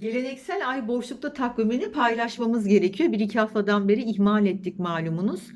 Geleneksel ay boşlukta takvimini paylaşmamız gerekiyor. Bir iki haftadan beri ihmal ettik malumunuz.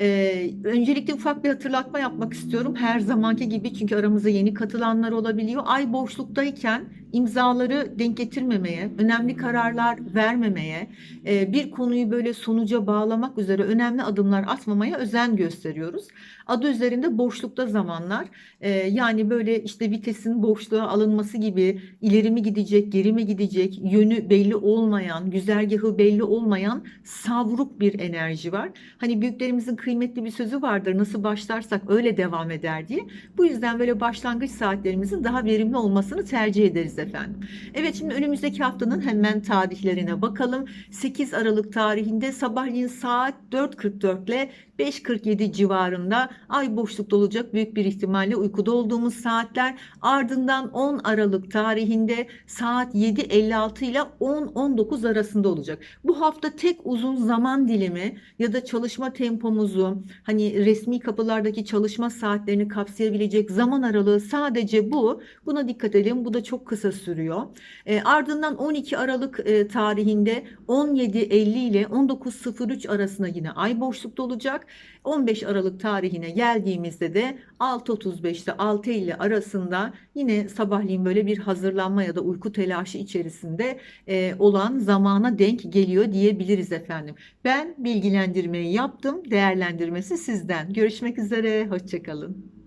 Ee, öncelikle ufak bir hatırlatma yapmak istiyorum. Her zamanki gibi çünkü aramıza yeni katılanlar olabiliyor. Ay boşluktayken imzaları denk getirmemeye, önemli kararlar vermemeye, e, bir konuyu böyle sonuca bağlamak üzere önemli adımlar atmamaya özen gösteriyoruz. Adı üzerinde boşlukta zamanlar. E, yani böyle işte vitesin boşluğa alınması gibi ileri mi gidecek, geri mi gidecek, yönü belli olmayan, güzergahı belli olmayan savruk bir enerji var. Hani büyüklerimizin kıymetli bir sözü vardır. Nasıl başlarsak öyle devam eder diye. Bu yüzden böyle başlangıç saatlerimizin daha verimli olmasını tercih ederiz efendim. Evet şimdi önümüzdeki haftanın hemen tarihlerine bakalım. 8 Aralık tarihinde sabahleyin saat 4.44 ile 5.47 civarında ay boşlukta olacak büyük bir ihtimalle uykuda olduğumuz saatler. Ardından 10 Aralık tarihinde saat 7.56 ile 10-19 arasında olacak. Bu hafta tek uzun zaman dilimi ya da çalışma tempomuzu hani resmi kapılardaki çalışma saatlerini kapsayabilecek zaman aralığı sadece bu. Buna dikkat edelim. Bu da çok kısa sürüyor. E, ardından 12 Aralık e, tarihinde 17.50 ile 19.03 arasında yine ay boşlukta olacak. 15 Aralık tarihine geldiğimizde de 6.35 ile 6.50 arasında yine sabahleyin böyle bir hazırlanma ya da uyku telaşı içerisinde e, olan zamana denk geliyor diyebiliriz efendim. Ben bilgilendirmeyi yaptım. Değerlendirmesi sizden. Görüşmek üzere. Hoşçakalın.